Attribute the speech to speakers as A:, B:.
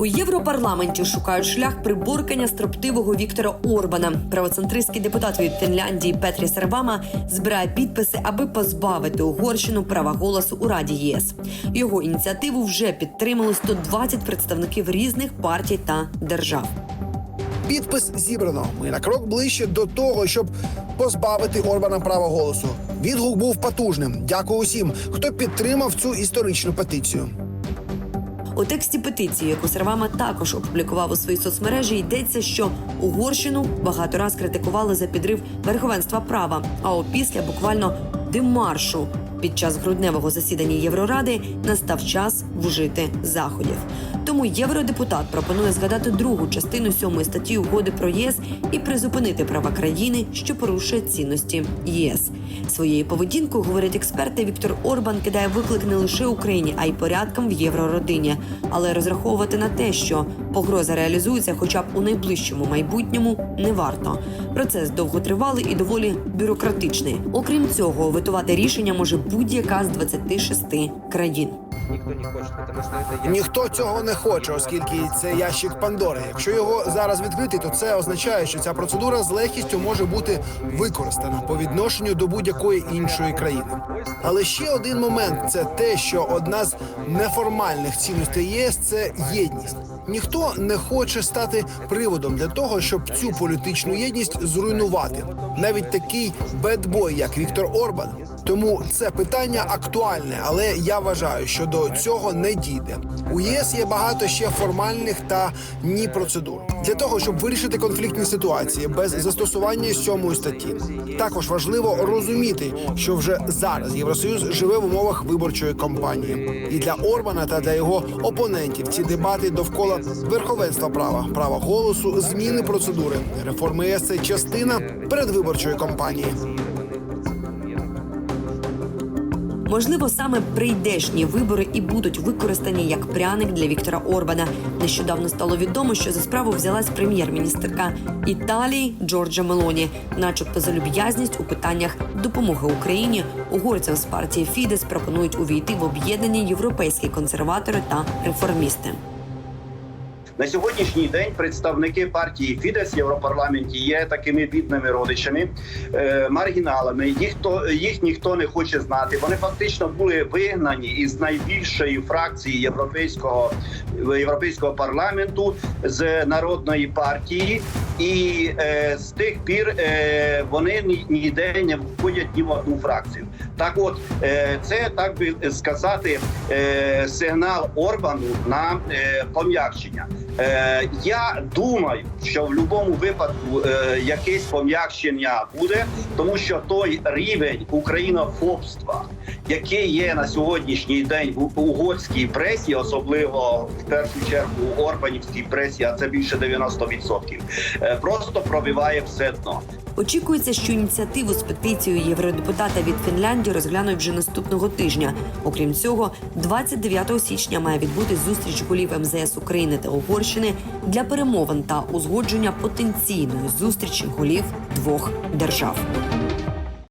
A: У Європарламенті шукають шлях приборкання строптивого Віктора Орбана. Правоцентристський депутат від Фінляндії Петрі Сервама збирає підписи, аби позбавити Угорщину права голосу у Раді ЄС. Його ініціативу вже підтримали 120 представників різних партій та держав.
B: Підпис зібрано. Ми на крок ближче до того, щоб позбавити Орбана права голосу. Відгук був потужним. Дякую усім, хто підтримав цю історичну петицію.
A: У тексті петиції, яку Сервама також опублікував у своїй соцмережі, йдеться, що Угорщину багато раз критикували за підрив верховенства права. А опісля буквально демаршу під час грудневого засідання Євроради настав час вжити заходів. Тому євродепутат пропонує згадати другу частину сьомої статті угоди про ЄС і призупинити права країни, що порушує цінності ЄС. Своєю поведінкою говорять експерти. Віктор Орбан кидає виклик не лише Україні, а й порядкам в єврородині. Але розраховувати на те, що погроза реалізується, хоча б у найближчому майбутньому, не варто. Процес довготривалий і доволі бюрократичний. Окрім цього, витувати рішення може будь-яка з 26 країн.
C: Никто не хоче, тому що це ящик.
B: Ніхто цього не хоче, оскільки це ящик Пандори. Якщо його зараз відкрити, то це означає, що ця процедура з легкістю може бути використана по відношенню до будь-якої іншої країни. Але ще один момент це те, що одна з неформальних цінностей ЄС це єдність. Ніхто не хоче стати приводом для того, щоб цю політичну єдність зруйнувати. Навіть такий бедбой, як Віктор Орбан. Тому це питання актуальне, але я вважаю, що до цього не дійде. У ЄС є багато ще формальних та ні процедур для того, щоб вирішити конфліктні ситуації без застосування сьомої статті. Також важливо розуміти, що вже зараз Євросоюз живе в умовах виборчої кампанії, і для Орбана та для його опонентів ці дебати довкола верховенства права, права голосу, зміни процедури, реформи ЄС це частина передвиборчої кампанії.
A: Можливо, саме прийдешні вибори і будуть використані як пряник для Віктора Орбана. Нещодавно стало відомо, що за справу взялась прем'єр-міністерка Італії Джорджа Мелоні, начебто за люб'язність у питаннях допомоги Україні. Угорцям з партії Фідес пропонують увійти в об'єднані європейські консерватори та реформісти.
D: На сьогоднішній день представники партії Фідес в Європарламенті є такими бідними родичами, е, маргіналами. Їх то їх ніхто не хоче знати. Вони фактично були вигнані із найбільшої фракції європейського європейського парламенту з народної партії, і е, з тих пір е, вони ні- ніде не входять ні в одну фракцію. Так, от е, це так би сказати, е, сигнал Орбану на е, пом'якшення. Е, я думаю, що в будь-якому випадку е, якесь пом'якшення буде, тому що той рівень українофобства, який є на сьогоднішній день в угорській пресі, особливо в першу чергу у Орбанівській пресі, а це більше 90%, е, просто пробиває все дно.
A: Очікується, що ініціативу з петицією євродепутата від Фінляндії розглянуть вже наступного тижня. Окрім цього, 29 січня має відбути зустріч голів МЗС України та Угорщини для перемовин та узгодження потенційної зустрічі голів двох держав.